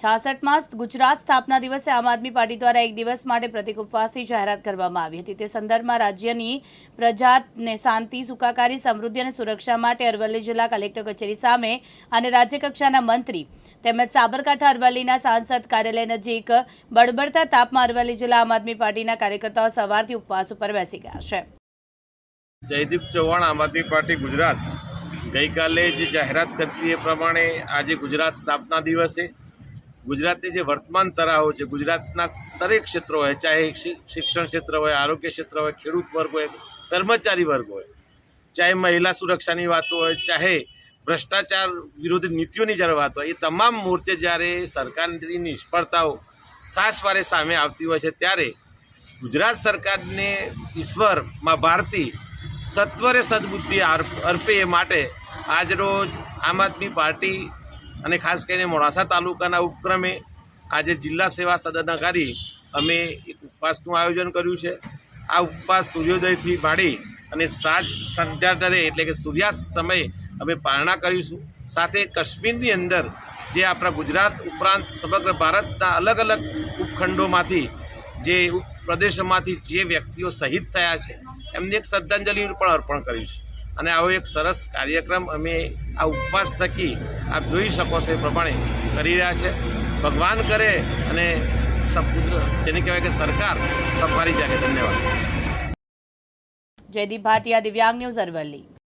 છાસઠમાં ગુજરાત સ્થાપના દિવસે આમ આદમી પાર્ટી દ્વારા એક દિવસ માટે પ્રતિક ઉપવાસની જાહેરાત કરવામાં આવી હતી. તે સંદર્ભમાં રાજ્યની પ્રજાને શાંતિ, સુખાકારી, સમૃદ્ધિ અને સુરક્ષા માટે અરવલ્લી જિલ્લા કલેક્ટર કચેરી સામે અને રાજ્યકક્ષાના મંત્રી તેમજ સાબરકાંઠા અરવલ્લીના સાંસદ કાર્યાલય નજીક બળબડતા તાપમાં અરવલ્લી જિલ્લા આમ આદમી પાર્ટીના કાર્યકર્તાઓ સવારથી ઉપવાસ ઉપર બેસી ગયા છે. જયદીપ ચૌહાણ, આમ આદમી પાર્ટી ગુજરાત. ગઈકાલે જે જાહેરાત કરતી એ પ્રમાણે આજે ગુજરાત સ્થાપના દિવસે ગુજરાતની જે વર્તમાન તરાહો છે, ગુજરાતના દરેક ક્ષેત્રો હોય, ચાહે શિક્ષણ ક્ષેત્ર હોય, આરોગ્ય ક્ષેત્ર હોય, ખેડૂત વર્ગ હોય, કર્મચારી વર્ગ હોય, ચાહે મહિલા સુરક્ષાની વાતો હોય, ચાહે ભ્રષ્ટાચાર વિરોધી નીતિઓની જ્યારે વાત હોય, એ તમામ મુહૂર્તે જ્યારે સરકારની નિષ્ફળતાઓ સાસવારે સામે આવતી હોય છે, ત્યારે ગુજરાત સરકારને ઈશ્વરમાં ભારતી સત્વરે સદબુદ્ધિ અર્પે એ માટે આજરોજ આમ આદમી પાર્ટી અને ખાસ કરીને મોડાસા તાલુકાના ઉપક્રમે આજે જિલ્લા સેવા સદન કરી અમે એક ઉપવાસનું આયોજન કર્યું છે. આ ઉપવાસ સૂર્યોદયથી માંડી અને સાંજ સંધ્યાદરે એટલે કે સૂર્યાસ્ત સમયે અમે પારણા કરીશું. સાથે કાશ્મીરની અંદર જે આપણા ગુજરાત ઉપરાંત સમગ્ર ભારતના અલગ અલગ ઉપખંડોમાંથી જે પ્રદેશોમાંથી જે વ્યક્તિઓ શહીદ થયા છે, એમને એક શ્રદ્ધાંજલિ પણ અર્પણ કરીશું. અને આવો એક સરસ કાર્યક્રમ અમે આ ઉપવાસ થકી આપ જોઈ શકો છો એ પ્રમાણે કરી રહ્યા છે. ભગવાન કરે અને સપુત્ર જેને કહેવાય કે સરકાર સફારી જાય ધન્યવાદ. જયદીપ ભાટિયા, દિવ્યાંગ ન્યૂઝ અરવલ્લી.